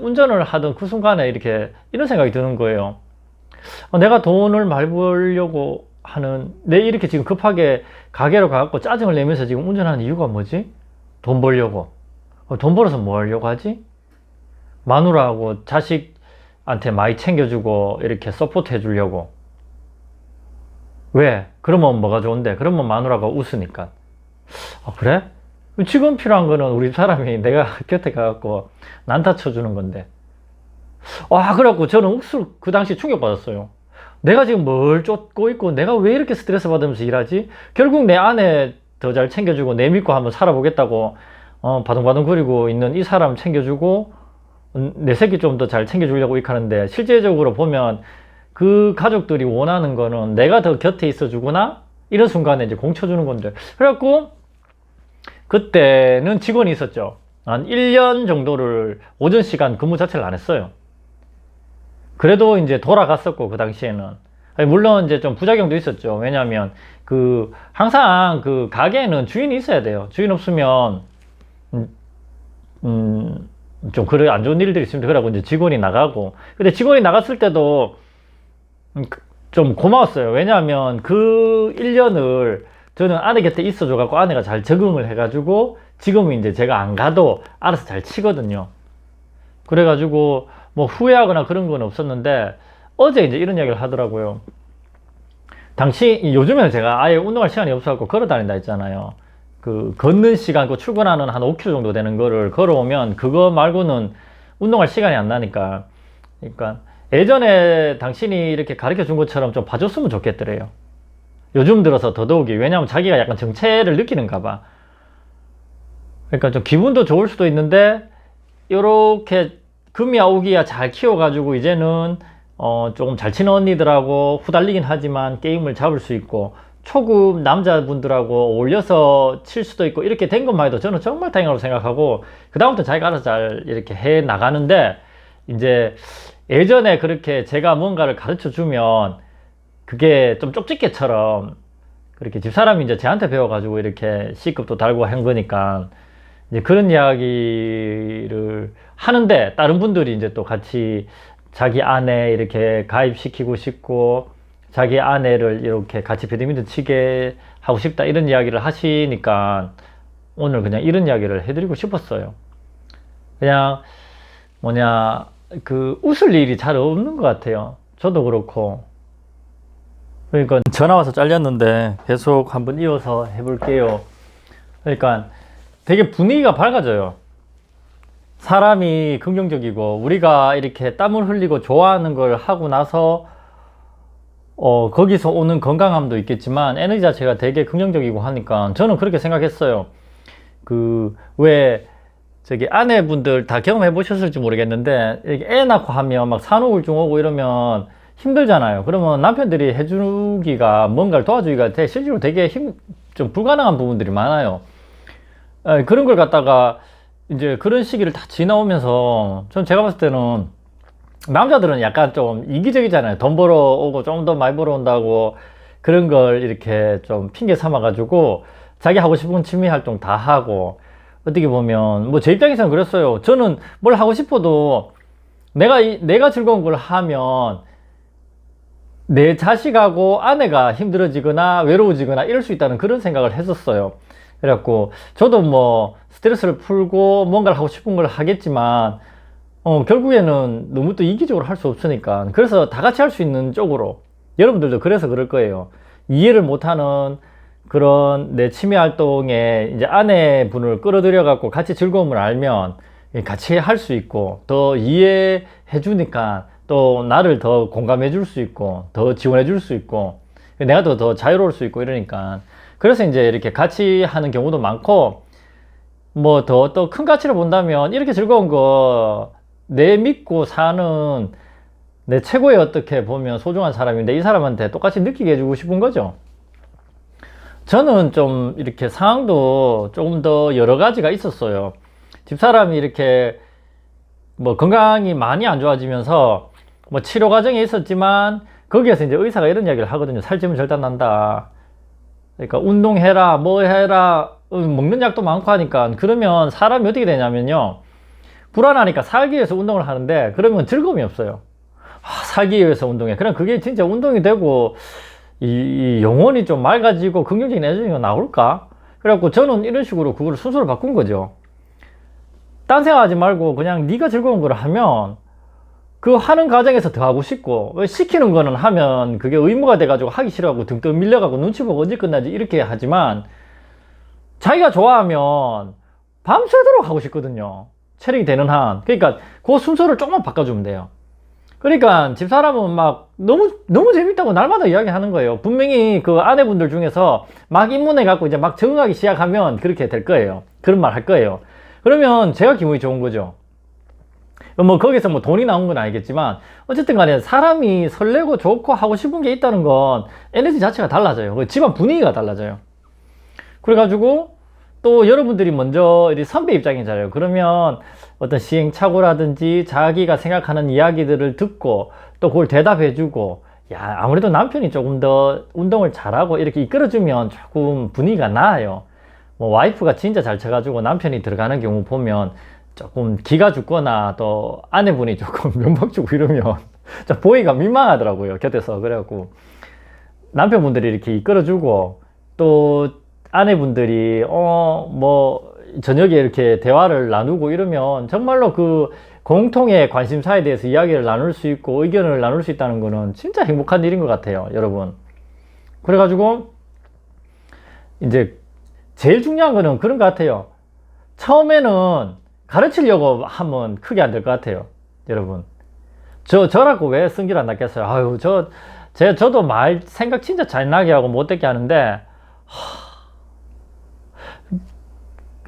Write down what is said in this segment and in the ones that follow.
운전을 하던 그 순간에 이렇게 이런 생각이 드는 거예요. 어, 내가 돈을 많이 벌려고 하는, 내 이렇게 지금 급하게 가게로 가갖고 짜증을 내면서 지금 운전하는 이유가 뭐지? 돈 벌려고. 어, 돈 벌어서 뭐 하려고 하지? 마누라하고 자식한테 많이 챙겨주고 이렇게 서포트 해주려고. 왜? 그러면 뭐가 좋은데? 그러면 마누라가 웃으니까. 아, 그래? 지금 필요한 거는 우리 사람이 내가 곁에 가갖고 난타 쳐주는 건데. 와, 그래갖고 저는 욱수 그 당시 충격받았어요. 내가 지금 뭘 쫓고 있고 내가 왜 이렇게 스트레스 받으면서 일하지? 결국 내 아내 더 잘 챙겨주고 내 믿고 한번 살아보겠다고 어, 바둥바둥 거리고 있는 이 사람 챙겨주고 음, 내 새끼 좀 더 잘 챙겨주려고 이렇게 하는데 실제적으로 보면 그 가족들이 원하는 거는 내가 더 곁에 있어 주거나 이런 순간에 이제 공쳐주는 건데 그래갖고 그때는 직원이 있었죠. 한 1년 정도를 오전 시간 근무 자체를 안 했어요. 그래도 이제 돌아갔었고 그 당시에는. 물론 이제 좀 부작용도 있었죠. 왜냐하면 그 항상 그 가게에는 주인이 있어야 돼요. 주인 없으면 음, 음, 좀 그래 안 좋은 일들이 있습니다. 그러고 이제 직원이 나가고. 근데 직원이 나갔을 때도 음, 그- 좀 고마웠어요. 왜냐하면 그 1년을 저는 아내 곁에 있어줘 갖고 아내가 잘 적응을 해가지고 지금은 이제 제가 안 가도 알아서 잘 치거든요. 그래가지고 뭐 후회하거나 그런 건 없었는데 어제 이제 이런 이야기를 하더라고요. 당시 요즘에는 제가 아예 운동할 시간이 없어갖고 걸어 다닌다 했잖아요. 그 걷는 시간, 그 출근하는 한 5km 정도 되는 거를 걸어오면 그거 말고는 운동할 시간이 안 나니까. 그러니까 예전에 당신이 이렇게 가르쳐 준 것처럼 좀 봐줬으면 좋겠더래요. 요즘 들어서 더더욱이 왜냐하면 자기가 약간 정체를 느끼는가 봐. 그러니까 좀 기분도 좋을 수도 있는데 요렇게 금이야 오기야 잘 키워가지고 이제는 어 조금 잘 치는 언니들하고 후달리긴 하지만 게임을 잡을 수 있고 초급 남자분들하고 어울려서 칠 수도 있고 이렇게 된 것만 해도 저는 정말 다행이라고 생각하고 그 다음부터 자기가 알아서 잘 이렇게 해 나가는데 이제 예전에 그렇게 제가 뭔가를 가르쳐 주면 그게 좀 쪽집게처럼 그렇게 집사람이 이제 저한테 배워가지고 이렇게 C급도 달고 한 거니까 이제 그런 이야기를 하는데 다른 분들이 이제 또 같이 자기 아내 이렇게 가입시키고 싶고 자기 아내를 이렇게 같이 배드민턴 치게 하고 싶다 이런 이야기를 하시니까 오늘 그냥 이런 이야기를 해드리고 싶었어요. 그냥 뭐냐 그 웃을 일이 잘 없는 것 같아요. 저도 그렇고 그러니까 전화 와서 잘렸는데 계속 한번 이어서 해볼게요. 그러니까 되게 분위기가 밝아져요. 사람이 긍정적이고 우리가 이렇게 땀을 흘리고 좋아하는 걸 하고 나서 어, 거기서 오는 건강함도 있겠지만 에너지 자체가 되게 긍정적이고 하니까 저는 그렇게 생각했어요. 그, 왜, 저기 아내분들 다 경험해 보셨을지 모르겠는데, 애 낳고 하면 막 산후우울증 오고 이러면 힘들잖아요. 그러면 남편들이 해주기가 뭔가를 도와주기가 되게 실제로 되게 힘, 좀 불가능한 부분들이 많아요. 에, 그런 걸 갖다가 이제 그런 시기를 다 지나오면서 전 제가 봤을 때는 남자들은 약간 좀 이기적이잖아요. 돈 벌어 오고 좀 더 많이 벌어 온다고 그런 걸 이렇게 좀 핑계 삼아 가지고 자기 하고 싶은 취미 활동 다 하고 어떻게 보면 뭐 제 입장에서는 그랬어요. 저는 뭘 하고 싶어도 내가 이- 내가 즐거운 걸 하면 내 자식하고 아내가 힘들어지거나 외로워지거나 이럴 수 있다는 그런 생각을 했었어요. 그래갖고 저도 뭐 스트레스를 풀고 뭔가를 하고 싶은 걸 하겠지만 어, 결국에는 너무 또 이기적으로 할 수 없으니까. 그래서 다 같이 할 수 있는 쪽으로. 여러분들도 그래서 그럴 거예요. 이해를 못하는 그런 내 취미 활동에 이제 아내분을 끌어들여 갖고 같이 즐거움을 알면 같이 할 수 있고 더 이해해 주니까 또 나를 더 공감해 줄 수 있고 더 지원해 줄 수 있고 내가 더, 더 자유로울 수 있고 이러니까 그래서 이제 이렇게 같이 하는 경우도 많고 뭐 더 또 큰 가치를 본다면 이렇게 즐거운 거 내 믿고 사는 내 최고의 어떻게 보면 소중한 사람인데 이 사람한테 똑같이 느끼게 해주고 싶은 거죠. 저는 좀 이렇게 상황도 조금 더 여러 가지가 있었어요. 집사람이 이렇게 뭐 건강이 많이 안 좋아지면서 뭐 치료 과정에 있었지만 거기에서 이제 의사가 이런 이야기를 하거든요. 살찌면 절단 난다. 그러니까 운동해라, 뭐 해라, 음, 먹는 약도 많고 하니까 그러면 사람이 어떻게 되냐면요. 불안하니까 살기 위해서 운동을 하는데 그러면 즐거움이 없어요. 아, 살기 위해서 운동해. 그럼 그게 진짜 운동이 되고 이, 이 영혼이 좀 맑아지고 긍정적인 에너지가 나올까? 그래갖고 저는 이런 식으로 그걸 순서를 바꾼 거죠. 딴 생각하지 말고 그냥 네가 즐거운 걸 하면 그 하는 과정에서 더 하고 싶고 왜 시키는 거는 하면 그게 의무가 돼가지고 하기 싫어하고 등등 밀려가고 눈치 보고 언제 끝나지 이렇게 하지만 자기가 좋아하면 밤새도록 하고 싶거든요. 체력이 되는 한. 그러니까 그 순서를 조금만 바꿔주면 돼요. 그러니까 집사람은 막 너무 너무 재밌다고 날마다 이야기하는 거예요. 분명히 그 아내분들 중에서 막 입문해 갖고 이제 막 적응하기 시작하면 그렇게 될 거예요. 그런 말 할 거예요. 그러면 제가 기분이 좋은 거죠. 뭐 거기서 뭐 돈이 나온 건 아니겠지만 어쨌든 간에 사람이 설레고 좋고 하고 싶은 게 있다는 건 에너지 자체가 달라져요. 그 집안 분위기가 달라져요. 그래가지고 또 여러분들이 먼저 선배 입장이잖아요. 그러면 어떤 시행착오라든지 자기가 생각하는 이야기들을 듣고 또 그걸 대답해주고 야 아무래도 남편이 조금 더 운동을 잘하고 이렇게 이끌어주면 조금 분위기가 나아요. 뭐 와이프가 진짜 잘 쳐가지고 남편이 들어가는 경우 보면 조금 기가 죽거나 또 아내분이 조금 면박 주고 이러면 좀 보기가 민망하더라고요 곁에서. 그래갖고 남편분들이 이렇게 이끌어주고 또 아내분들이 어 뭐 저녁에 이렇게 대화를 나누고 이러면 정말로 그 공통의 관심사에 대해서 이야기를 나눌 수 있고 의견을 나눌 수 있다는 거는 진짜 행복한 일인 것 같아요 여러분. 그래가지고 이제 제일 중요한 거는 그런 것 같아요. 처음에는 가르치려고 하면 크게 안 될 것 같아요 여러분 저 저라고 왜 성질 안 났겠어요 아유 저 제, 저도 말 생각 진짜 잘 나게 하고 못되게 하는데 하,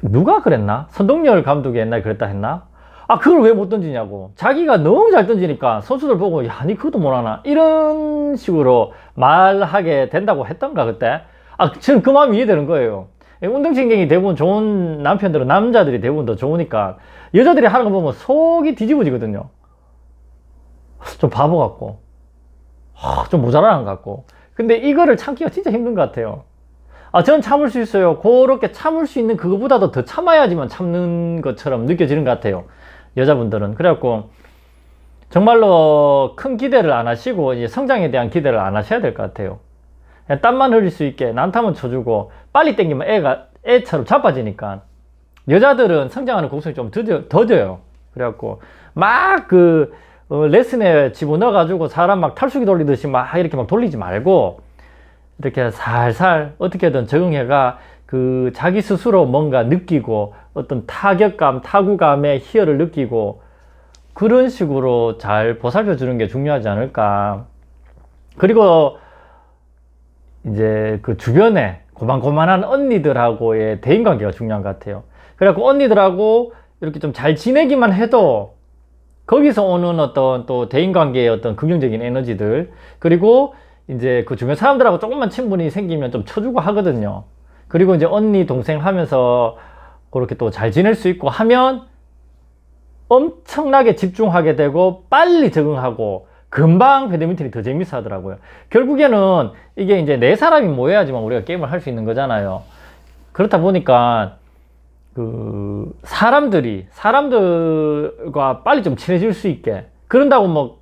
누가 그랬나? 선동열 감독이 옛날에 그랬다 했나? 아, 그걸 왜 못 던지냐고. 자기가 너무 잘 던지니까 선수들 보고, 야, 니 그것도 못하나? 이런 식으로 말하게 된다고 했던가, 그때? 아, 저는 그 마음이 이해되는 거예요. 운동신경이 대부분 좋은 남편들은 남자들이 대부분 더 좋으니까 여자들이 하는 거 보면 속이 뒤집어지거든요. 좀 바보 같고, 아, 좀 모자란 것 같고. 근데 이거를 참기가 진짜 힘든 것 같아요. 아, 저는 참을 수 있어요. 그렇게 참을 수 있는 그거보다도 더 참아야지만 참는 것처럼 느껴지는 것 같아요. 여자분들은. 그래갖고, 정말로 큰 기대를 안 하시고, 이제 성장에 대한 기대를 안 하셔야 될 것 같아요. 땀만 흘릴 수 있게 난타만 쳐주고, 빨리 땡기면 애가, 애처럼 자빠지니까. 여자들은 성장하는 곡선이 좀 더뎌, 더뎌요. 그래갖고, 막 그, 어, 레슨에 집어넣어가지고 사람 막 탈수기 돌리듯이 막 이렇게 막 돌리지 말고, 이렇게 살살 어떻게든 적응해가 그 자기 스스로 뭔가 느끼고 어떤 타격감, 타구감의 희열을 느끼고 그런 식으로 잘 보살펴 주는 게 중요하지 않을까. 그리고 이제 그 주변에 고만고만한 언니들하고의 대인 관계가 중요한 것 같아요. 그래갖고 언니들하고 이렇게 좀 잘 지내기만 해도 거기서 오는 어떤 또 대인 관계의 어떤 긍정적인 에너지들 그리고 이제 그 주변 사람들하고 조금만 친분이 생기면 좀 쳐주고 하거든요. 그리고 이제 언니, 동생 하면서 그렇게 또 잘 지낼 수 있고 하면 엄청나게 집중하게 되고 빨리 적응하고 금방 배드민턴이 더 재밌어 하더라고요. 결국에는 이게 이제 네 사람이 모여야지만 우리가 게임을 할 수 있는 거잖아요. 그렇다 보니까 그 사람들이 사람들과 빨리 좀 친해질 수 있게 그런다고 뭐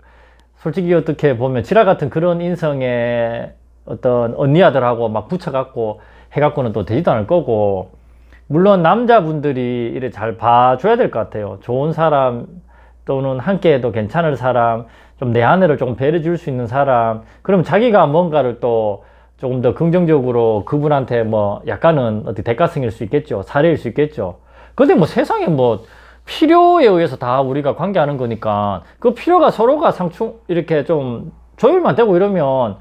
솔직히 어떻게 보면 지라 같은 그런 인성의 어떤 언니 아들하고 막 붙여갖고 해갖고는 또 되지도 않을 거고 물론 남자분들이 이래 잘 봐줘야 될 것 같아요. 좋은 사람 또는 함께 해도 괜찮을 사람 좀 내 아내를 조금 배려해 줄수 있는 사람 그럼 자기가 뭔가를 또 조금 더 긍정적으로 그분한테 뭐 약간은 어떻게 대가성일 수 있겠죠. 사례일 수 있겠죠. 근데 뭐 세상에 뭐 필요에 의해서 다 우리가 관계하는 거니까 그 필요가 서로가 상충 이렇게 좀 조율만 되고 이러면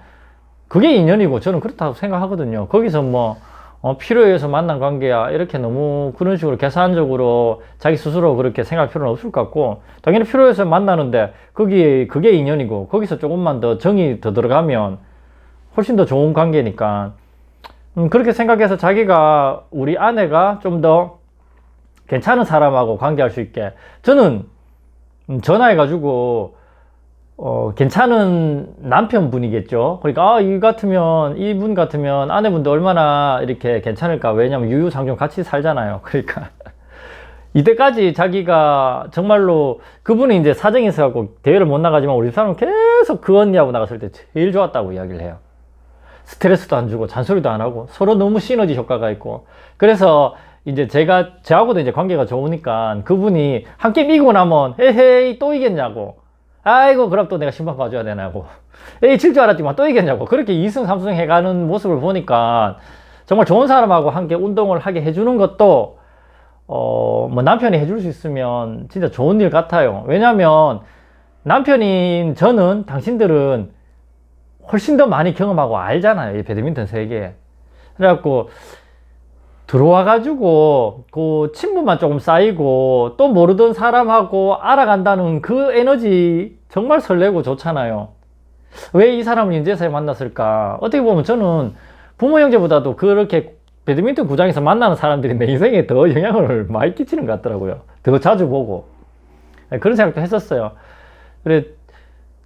그게 인연이고 저는 그렇다고 생각하거든요. 거기서 뭐 어, 필요에 의해서 만난 관계야. 이렇게 너무 그런 식으로 계산적으로 자기 스스로 그렇게 생각할 필요는 없을 것 같고 당연히 필요해서 만나는데 거기 그게 인연이고 거기서 조금만 더 정이 더 들어가면 훨씬 더 좋은 관계니까. 음, 그렇게 생각해서 자기가 우리 아내가 좀 더 괜찮은 사람하고 관계할 수 있게. 저는 음, 전화해 가지고 어, 괜찮은 남편분이겠죠. 그러니까, 아, 이 같으면, 이분 같으면 아내분도 얼마나 이렇게 괜찮을까. 왜냐면 유유상종 같이 살잖아요. 그러니까. 이때까지 자기가 정말로 그분이 이제 사정이 있어갖고 대회를 못 나가지만 우리 사람은 계속 그 언니하고 나갔을 때 제일 좋았다고 이야기를 해요. 스트레스도 안 주고 잔소리도 안 하고 서로 너무 시너지 효과가 있고 그래서 이제 제가 저하고도 이제 관계가 좋으니까 그분이 한 게임 이기고 나면 에헤이 또 이겼냐고 아이고 그럼 또 내가 신방 가져야 되냐고 에이 질줄 알았지만 또 이겼냐고 그렇게 2승 3승 해가는 모습을 보니까 정말 좋은 사람하고 함께 운동을 하게 해주는 것도 어, 뭐 남편이 해줄 수 있으면 진짜 좋은 일 같아요. 왜냐면 남편인 저는 당신들은 훨씬 더 많이 경험하고 알잖아요. 이 배드민턴 세계. 그래갖고 들어와가지고 그 친분만 조금 쌓이고 또 모르던 사람하고 알아간다는 그 에너지 정말 설레고 좋잖아요. 왜 이 사람을 인제서야 만났을까? 어떻게 보면 저는 부모 형제보다도 그렇게 배드민턴 구장에서 만나는 사람들이 내 인생에 더 영향을 많이 끼치는 것 같더라고요. 더 자주 보고. 네, 그런 생각도 했었어요. 그래,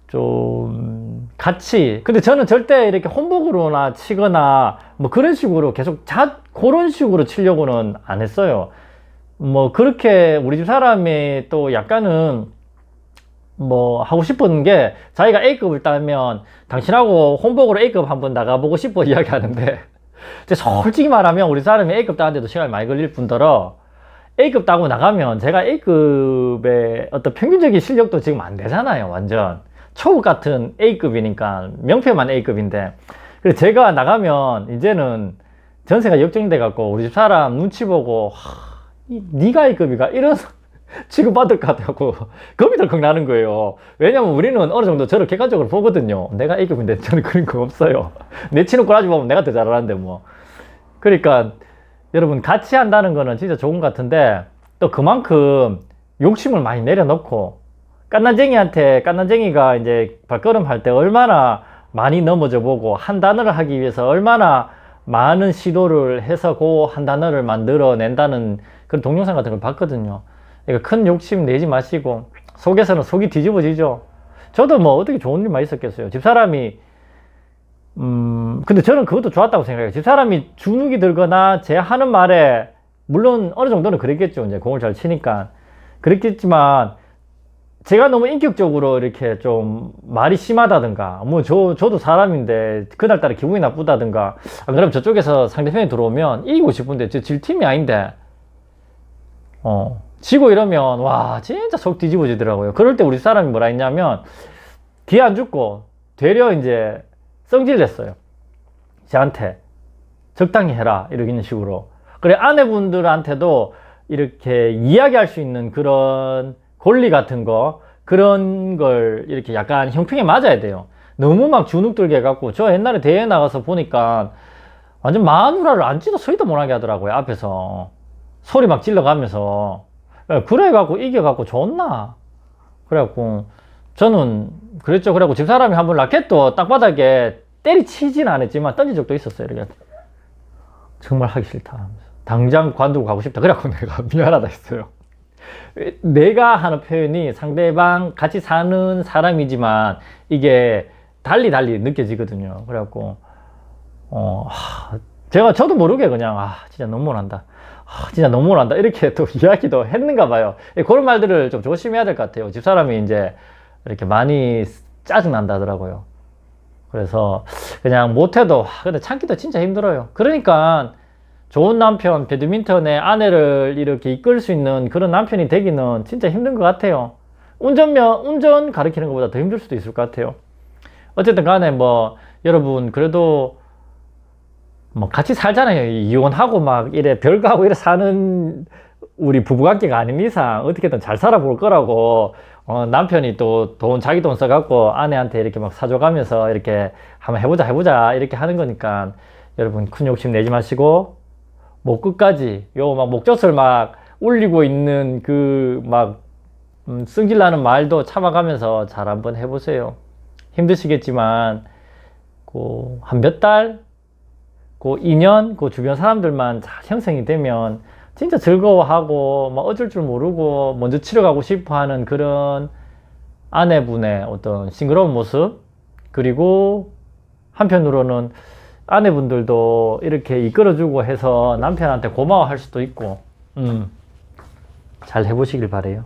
좀, 같이. 근데 저는 절대 이렇게 혼복으로나 치거나 뭐 그런 식으로 계속 자, 그런 식으로 치려고는 안 했어요. 뭐 그렇게 우리 집 사람이 또 약간은 뭐 하고 싶은 게 자기가 A급을 따면 당신하고 혼복으로 A급 한번 나가보고 싶어 이야기하는데 솔직히 말하면 우리 사람이 A급 따는데도 시간이 많이 걸릴 뿐더러 A급 따고 나가면 제가 A급의 어떤 평균적인 실력도 지금 안 되잖아요 완전 초급 같은 A급이니까 명패만 A급인데 그래서 제가 나가면 이제는 전세가 역정돼 갖고 우리 집 사람 눈치 보고 하, 이, 네가 A급이가 이런 취급받을 것 같아갖고 겁이 덜컥 나는 거예요. 왜냐면 우리는 어느 정도 저를 객관적으로 보거든요. 내가 A급인데 저는 그런 거 없어요. 내 치는 꼬라지 보면 내가 더 잘하는데 뭐. 그러니까 여러분 같이 한다는 거는 진짜 좋은 것 같은데 또 그만큼 욕심을 많이 내려놓고 깐난쟁이한테 깐난쟁이가 이제 발걸음 할 때 얼마나 많이 넘어져 보고 한 단어를 하기 위해서 얼마나 많은 시도를 해서 그 한 단어를 만들어낸다는 그런 동영상 같은 걸 봤거든요. 그러니까 큰 욕심 내지 마시고 속에서는 속이 뒤집어지죠. 저도 뭐 어떻게 좋은 일만 있었겠어요. 집사람이 음 근데 저는 그것도 좋았다고 생각해요. 집사람이 주눅이 들거나 제 하는 말에 물론 어느 정도는 그랬겠죠. 이제 공을 잘 치니까 그랬겠지만 제가 너무 인격적으로 이렇게 좀 말이 심하다든가 뭐 저 저도 사람인데 그날따라 기분이 나쁘다든가 안 그러면 저쪽에서 상대편이 들어오면 이기고 싶은데 저 질 팀이 아닌데 어 지고 이러면 와 진짜 속 뒤집어지더라고요. 그럴 때 우리 사람이 뭐라 했냐면 뒤에 안 죽고 되려 이제 성질 냈어요. 저한테 적당히 해라 이러는 식으로. 그래 아내분들한테도 이렇게 이야기할 수 있는 그런 권리 같은 거 그런 걸 이렇게 약간 형평에 맞아야 돼요. 너무 막 주눅 들게 해갖고 저 옛날에 대회 나가서 보니까 완전 마누라를 앉지도 서지도 못하게 하더라고요 앞에서. 소리 막 질러가면서. 그래갖고 이겨갖고 좋나? 그래갖고 저는 그랬죠. 그래갖고 집사람이 한 번 라켓도 땅바닥에 때리치진 않았지만 던진 적도 있었어요 이렇게. 정말 하기 싫다 당장 관두고 가고 싶다. 그래갖고 내가 미안하다 했어요 내가 하는 표현이 상대방 같이 사는 사람이지만 이게 달리 달리 느껴지거든요. 그래갖고 어 하, 제가 저도 모르게 그냥 아 진짜 너무난다. 아, 진짜 너무난다. 이렇게 또 이야기도 했는가 봐요. 예, 그런 말들을 좀 조심해야 될 것 같아요. 집사람이 이제 이렇게 많이 짜증 난다 하더라고요. 그래서 그냥 못해도 근데 참기도 진짜 힘들어요. 그러니까 좋은 남편, 배드민턴의 아내를 이렇게 이끌 수 있는 그런 남편이 되기는 진짜 힘든 것 같아요. 운전면, 운전 가르치는 것보다 더 힘들 수도 있을 것 같아요. 어쨌든 간에 뭐, 여러분, 그래도 뭐 같이 살잖아요. 이혼하고 막 이래 별거하고 이래 사는 우리 부부관계가 아닌 이상 어떻게든 잘 살아볼 거라고 어, 남편이 또 돈 자기 돈 써갖고 아내한테 이렇게 막 사줘가면서 이렇게 한번 해보자 해보자 이렇게 하는 거니까 여러분 큰 욕심 내지 마시고 목 끝까지 요 막 목젖을 막 울리고 있는 그막 음, 승질나는 말도 참아가면서 잘 한번 해보세요. 힘드시겠지만 그 한 몇 달, 그 2년 그 주변 사람들만 잘 형성이 되면 진짜 즐거워하고 막 어쩔 줄 모르고 먼저 치러가고 싶어하는 그런 아내분의 어떤 싱그러운 모습 그리고 한편으로는 아내분들도 이렇게 이끌어주고 해서 남편한테 고마워할 수도 있고, 음. 잘 해보시길 바래요.